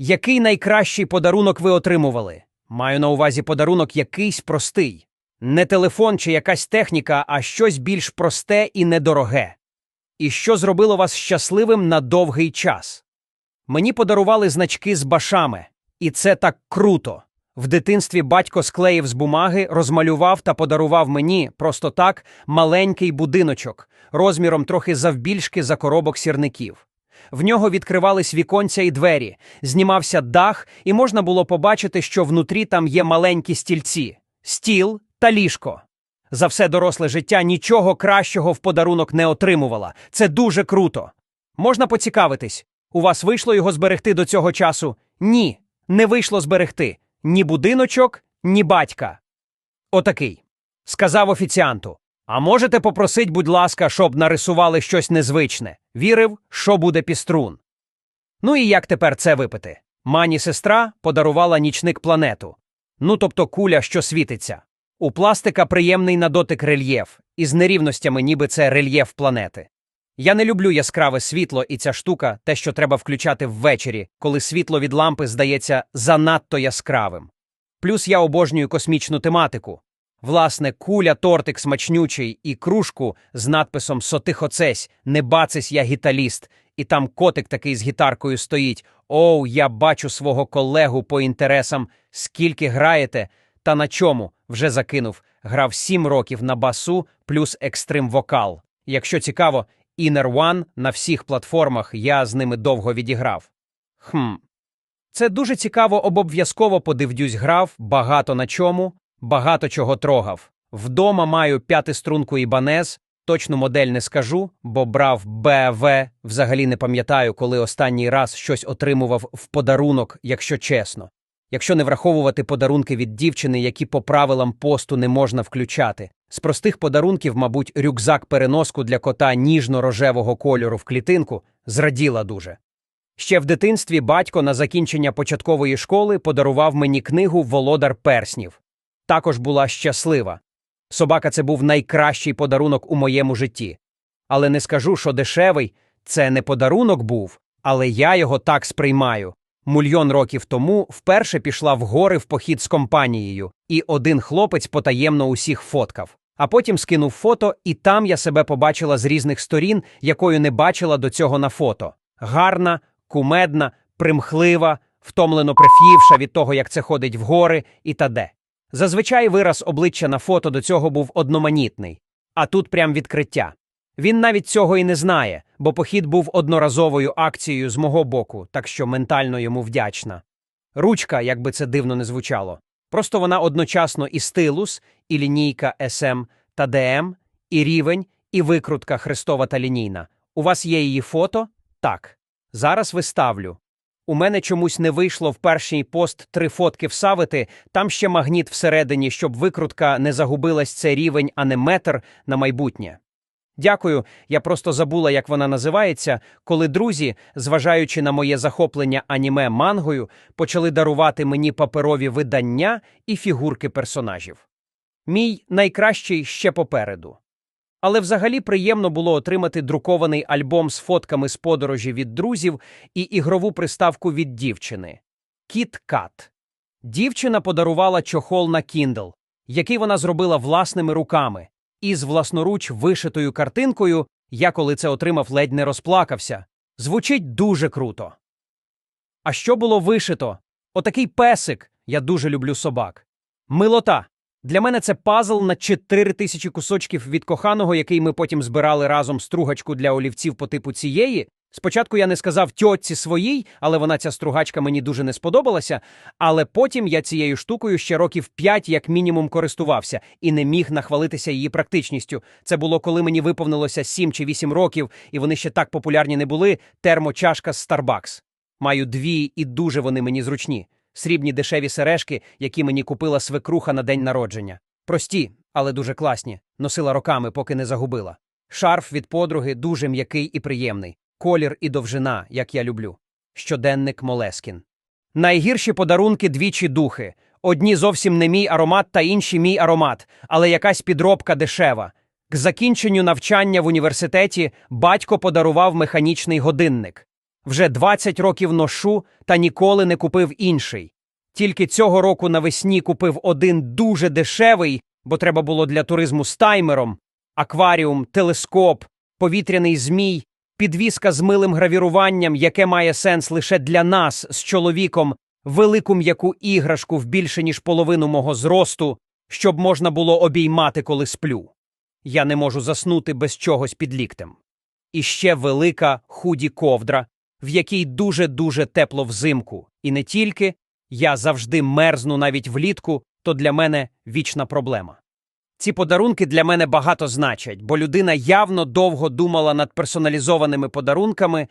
Який найкращий подарунок ви отримували? Маю на увазі подарунок якийсь простий. Не телефон чи якась техніка, а щось більш просте і недороге. І що зробило вас щасливим на довгий час? Мені подарували значки з башами, і це так круто. В дитинстві батько склеїв з бумаги, розмалював та подарував мені просто так маленький будиночок, розміром трохи завбільшки за коробок сірників. В нього відкривались віконця і двері, знімався дах, і можна було побачити, що внутрі там є маленькі стільці, стіл та ліжко. За все доросле життя нічого кращого в подарунок не отримувала. Це дуже круто. Можна поцікавитись, у вас вийшло його зберегти до цього часу? Ні, не вийшло зберегти ні будиночок, ні батька. Отакий. Сказав офіціанту. А можете попросить, будь ласка, щоб нарисували щось незвичне. Вірив, що буде піструн. Ну і як тепер це випити? Мані сестра подарувала нічник планету. Ну тобто куля, що світиться. У пластика приємний на дотик рельєф, із нерівностями, ніби це рельєф планети. Я не люблю яскраве світло, і ця штука те, що треба включати ввечері, коли світло від лампи здається занадто яскравим. Плюс я обожнюю космічну тематику. Власне, куля, тортик смачнючий і кружку з надписом Сотихоцесь, не бацись я гіталіст, і там котик такий з гітаркою стоїть. Оу, я бачу свого колегу по інтересам, скільки граєте, та на чому вже закинув. Грав сім років на басу плюс екстрим вокал. Якщо цікаво, Inner One на всіх платформах я з ними довго відіграв. Хм. Це дуже цікаво, обов'язково подивдюсь грав, багато на чому, багато чого трогав. Вдома маю п'ятиструнку Ібанез, точну модель не скажу, бо брав БВ, взагалі не пам'ятаю, коли останній раз щось отримував в подарунок, якщо чесно. Якщо не враховувати подарунки від дівчини, які по правилам посту не можна включати. З простих подарунків, мабуть, рюкзак переноску для кота ніжно-рожевого кольору в клітинку зраділа дуже. Ще в дитинстві батько на закінчення початкової школи подарував мені книгу Володар перснів. Також була щаслива. Собака це був найкращий подарунок у моєму житті. Але не скажу, що дешевий це не подарунок був, але я його так сприймаю. Мульйон років тому вперше пішла в гори в похід з компанією, і один хлопець потаємно усіх фоткав. А потім скинув фото, і там я себе побачила з різних сторін, якою не бачила до цього на фото. Гарна, кумедна, примхлива, втомлено приф'ївша від того, як це ходить в гори і та де. Зазвичай вираз обличчя на фото до цього був одноманітний, а тут прям відкриття. Він навіть цього і не знає, бо похід був одноразовою акцією з мого боку, так що ментально йому вдячна. Ручка, як би це дивно не звучало. Просто вона одночасно і стилус, і лінійка SM та DM, і рівень, і викрутка хрестова та лінійна. У вас є її фото? Так. Зараз виставлю. У мене чомусь не вийшло в перший пост три фотки всавити, там ще магніт всередині, щоб викрутка не загубилась це рівень, а не метр на майбутнє. Дякую, я просто забула, як вона називається, коли друзі, зважаючи на моє захоплення аніме мангою, почали дарувати мені паперові видання і фігурки персонажів. Мій найкращий ще попереду. Але взагалі приємно було отримати друкований альбом з фотками з подорожі від друзів і ігрову приставку від дівчини Кіт Кат. Дівчина подарувала чохол на Kindle, який вона зробила власними руками. І з власноруч вишитою картинкою я, коли це отримав, ледь не розплакався. Звучить дуже круто. А що було вишито? Отакий песик. Я дуже люблю собак. Милота. Для мене це пазл на 4 тисячі кусочків від коханого, який ми потім збирали разом стругачку для олівців по типу цієї. Спочатку я не сказав тьотці своїй, але вона ця стругачка мені дуже не сподобалася. Але потім я цією штукою ще років п'ять як мінімум користувався і не міг нахвалитися її практичністю. Це було коли мені виповнилося 7 чи 8 років, і вони ще так популярні не були. Термочашка з Starbucks. Маю дві, і дуже вони мені зручні. Срібні дешеві сережки, які мені купила свекруха на день народження. Прості, але дуже класні. Носила роками, поки не загубила. Шарф від подруги дуже м'який і приємний. Колір і довжина, як я люблю. Щоденник Молескін. Найгірші подарунки двічі духи. Одні зовсім не мій аромат, та інші мій аромат, але якась підробка дешева. К закінченню навчання в університеті батько подарував механічний годинник. Вже 20 років ношу та ніколи не купив інший. Тільки цього року навесні купив один дуже дешевий, бо треба було для туризму з таймером, акваріум, телескоп, повітряний змій, підвіска з милим гравіруванням, яке має сенс лише для нас з чоловіком, велику м'яку іграшку в більше ніж половину мого зросту, щоб можна було обіймати, коли сплю. Я не можу заснути без чогось під ліктем. І ще велика худі ковдра, в якій дуже-дуже тепло взимку. І не тільки я завжди мерзну навіть влітку, то для мене вічна проблема. Ці подарунки для мене багато значать, бо людина явно довго думала над персоналізованими подарунками